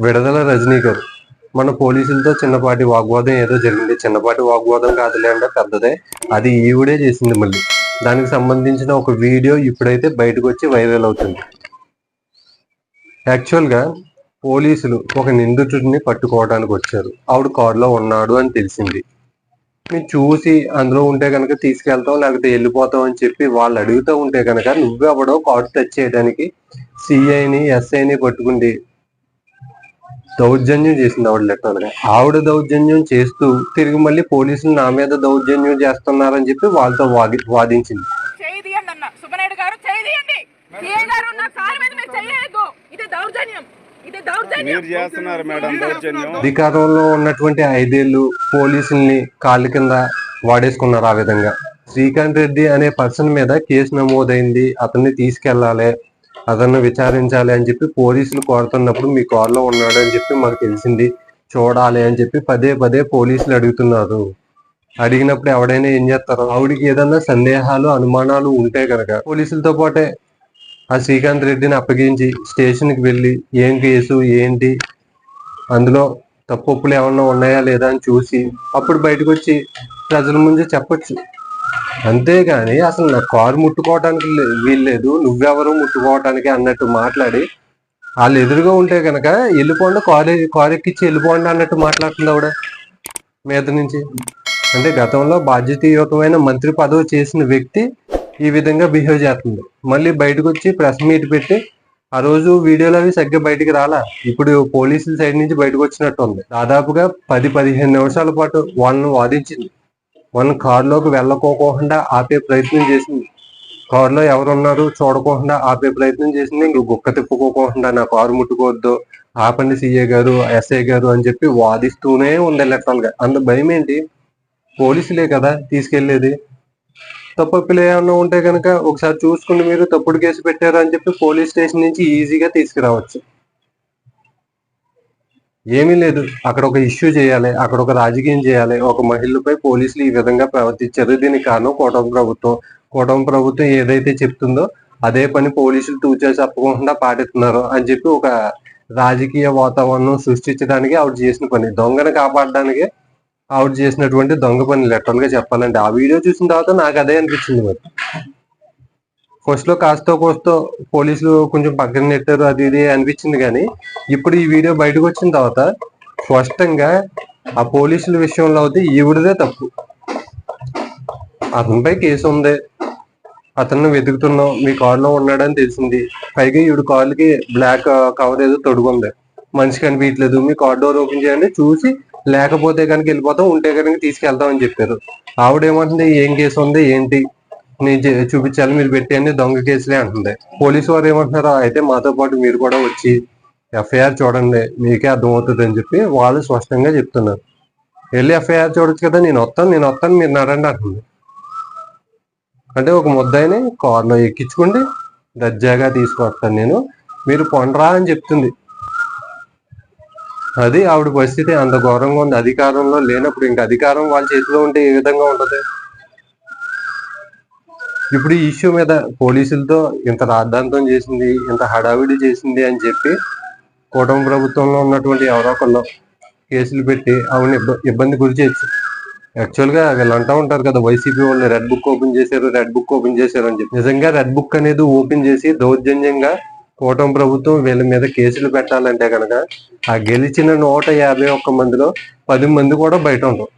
విడుదల రజనీ గారు. మన పోలీసులతో చిన్నపాటి వాగ్వాదం ఏదో జరిగింది. చిన్నపాటి వాగ్వాదం కాదులే అంటే పెద్దదే. అది ఈవిడే చేసింది మళ్ళీ. దానికి సంబంధించిన ఒక వీడియో ఇప్పుడైతే బయటకు వచ్చి వైరల్ అవుతుంది. యాక్చువల్గా పోలీసులు ఒక నిందితుడిని పట్టుకోవడానికి వచ్చారు. ఆవిడ కారులో ఉన్నాడు అని తెలిసింది. మీరు చూసి అందులో ఉంటే కనుక తీసుకెళ్తాం లేకపోతే వెళ్ళిపోతాం అని చెప్పి వాళ్ళు అడుగుతూ ఉంటే కనుక నువ్వెవడో కారు టచ్ చేయడానికి సిఐని ఎస్ఐని పట్టుకుండి దౌర్జన్యం చేసింది ఆవిడ లెక్కలుగా ఆవిడ దౌర్జన్యం చేస్తూ తిరిగి మళ్ళీ పోలీసులు నా మీద దౌర్జన్యం చేస్తున్నారని చెప్పి వాళ్ళతో వాది వాదించింది. అధికారంలో ఉన్నటువంటి ఐదేళ్ళు పోలీసుల్ని కాళ్ళ కింద వాడేసుకున్నారు ఆ విధంగా. శ్రీకాంత్ రెడ్డి అనే పర్సన్ మీద కేసు నమోదైంది. అతన్ని తీసుకెళ్ళాలి. అతను విచారించాలి అని చెప్పి పోలీసులు కోరుతున్నప్పుడు మీ కారులో ఉన్నాడు అని చెప్పి మాకు తెలిసింది. చూడాలి అని చెప్పి పదే పదే పోలీసులు అడుగుతున్నారు. అడిగినప్పుడు ఎవడైనా ఏం చేస్తారు ఆవిడికి ఏదన్నా సందేహాలు అనుమానాలు ఉంటే కనుక పోలీసులతో పాటే ఆ శ్రీకాంత్ రెడ్డిని అప్పగించి స్టేషన్కి వెళ్ళి ఏం కేసు ఏంటి అందులో తప్పులు ఏమన్నా ఉన్నాయా లేదా అని చూసి అప్పుడు బయటకు వచ్చి ప్రజల ముందు చెప్పొచ్చు. అంతేగాని అసలు నా కారు ముట్టుకోవటానికి వీల్లేదు. నువ్వెవరు ముట్టుకోవటానికి అన్నట్టు మాట్లాడి వాళ్ళు ఎదురుగా ఉంటే కనుక వెళ్ళిపోండి కారు కారు ఎక్కించి వెళ్ళిపోండి అన్నట్టు మాట్లాడుతుంది ఆవిడ? మీద నుంచి? అంటే గతంలో బాధ్యతయుతమైన మంత్రి పదవి చేసిన వ్యక్తి ఈ విధంగా బిహేవ్ చేస్తుంది. మళ్ళీ బయటకు వచ్చి ప్రెస్ మీట్ పెట్టి ఆ రోజు వీడియోలు అవి సరిగ్గా బయటికి రాలా? ఇప్పుడు పోలీసుల సైడ్ నుంచి బయటకు వచ్చినట్టు ఉంది దాదాపుగా పది పదిహేను నిమిషాల పాటు వాళ్ళని వాదించింది. మనం కారులోకి వెళ్ళకోకుండా ఆపే ప్రయత్నం చేసింది. కారులో ఎవరున్నారు చూడకోకుండా ఆపే ప్రయత్నం చేసింది. ఇంక గుక్క తిప్పుకోకుండా నా కారు ముట్టుకోవద్దు ఆపండి సీఏ గారు ఎస్ఐ గారు అని చెప్పి వాదిస్తూనే ఉంది లెక్కలుగా అంత భయం ఏంటి? పోలీసులే కదా తీసుకెళ్ళేది తప్పులు ఏమన్నా ఉంటే కనుక ఒకసారి చూసుకుని మీరు తప్పుడు కేసు పెట్టారు అని చెప్పి పోలీస్ స్టేషన్ నుంచి ఈజీగా తీసుకురావచ్చు. ఏమీ లేదు. అక్కడ ఒక ఇష్యూ చేయాలి అక్కడ ఒక రాజకీయం చేయాలి. ఒక మహిళపై పోలీసులు ఈ విధంగా ప్రవర్తించారు. దీనికి కారణం కూటమి ప్రభుత్వం. కూటమి ప్రభుత్వం ఏదైతే చెప్తుందో అదే పని పోలీసులు తూచా చెప్పకుండా పాటిస్తున్నారు అని చెప్పి ఒక రాజకీయ వాతావరణం సృష్టించడానికి ఆవిడ చేసిన పని. దొంగను కాపాడడానికి ఆవిడ చేసినటువంటి దొంగ పని లెటర్లుగా చెప్పాలంటే. ఆ వీడియో చూసిన తర్వాత నాకు అదే అనిపించింది మరి. ఫస్ట్లో కాస్తో కోస్తో పోలీసులు కొంచెం పక్కన నెట్టారు అది ఇది అనిపించింది కానీ ఇప్పుడు ఈ వీడియో బయటకు వచ్చిన తర్వాత స్పష్టంగా ఆ పోలీసుల విషయంలో అయితే ఈవిడదే తప్పు. అతనిపై కేసు ఉంది. అతన్ని వెతుకుతున్నాం మీ కారులో ఉన్నాడని తెలిసింది. పైగా ఈవిడ కారుకి బ్లాక్ కవర్ ఏదో తొడుగుంది. మనిషి కనిపించలేదు మీ కార్ డోర్ ఓపెన్ చేయండి చూసి లేకపోతే కనుక వెళ్ళిపోతాం ఉంటే కనుక తీసుకెళ్తాం అని చెప్పారు. ఆవిడ ఏమంటుంది ఏం కేసు ఉంది? ఏంటి? చూపించాలి మీరు పెట్టేయండి దొంగ కేసులే అంటుంది. పోలీసు వారు ఏమంటున్నారు అయితే మాతో పాటు మీరు కూడా వచ్చి ఎఫ్ఐఆర్ చూడండి మీకే అర్థమవుతుంది అని చెప్పి వాళ్ళు స్పష్టంగా చెప్తున్నారు. వెళ్ళి ఎఫ్ఐఆర్ చూడొచ్చు కదా నేను వస్తాను నేను వస్తాను మీరు నడండి అంటుంది. అంటే ఒక ముద్దాయిని కార్లో ఎక్కించుకోండి దర్జాగా తీసుకొస్తాను నేను మీరు పొండరా అని చెప్తుంది. అది ఆవిడ పరిస్థితి అంత ఘోరంగా ఉంది. అధికారంలో లేనప్పుడు ఇంకా అధికారం వాళ్ళ చేతిలో ఉంటే ఏ విధంగా ఉంటుంది? ఇప్పుడు ఈ ఇష్యూ మీద పోలీసులతో ఇంత రాద్ధాంతం చేసింది ఇంత హడావిడి చేసింది అని చెప్పి కూటమి ప్రభుత్వంలో ఉన్నటువంటి ఎవరో ఒకళ్ళు కేసులు పెట్టి ఆవిడని ఇబ్బంది గురి చేయొచ్చు. యాక్చువల్గా వీళ్ళు అంటూ ఉంటారు కదా వైసీపీ వాళ్ళు రెడ్ బుక్ ఓపెన్ చేశారు రెడ్ బుక్ ఓపెన్ చేశారు అని చెప్పి. నిజంగా రెడ్ బుక్ అనేది ఓపెన్ చేసి దౌర్జన్యంగా కూటమి ప్రభుత్వం వీళ్ళ మీద కేసులు పెట్టాలంటే కనుక ఆ గెలిచిన నూట యాభై ఒక్క మందిలో పది మంది కూడా బయట ఉంటారు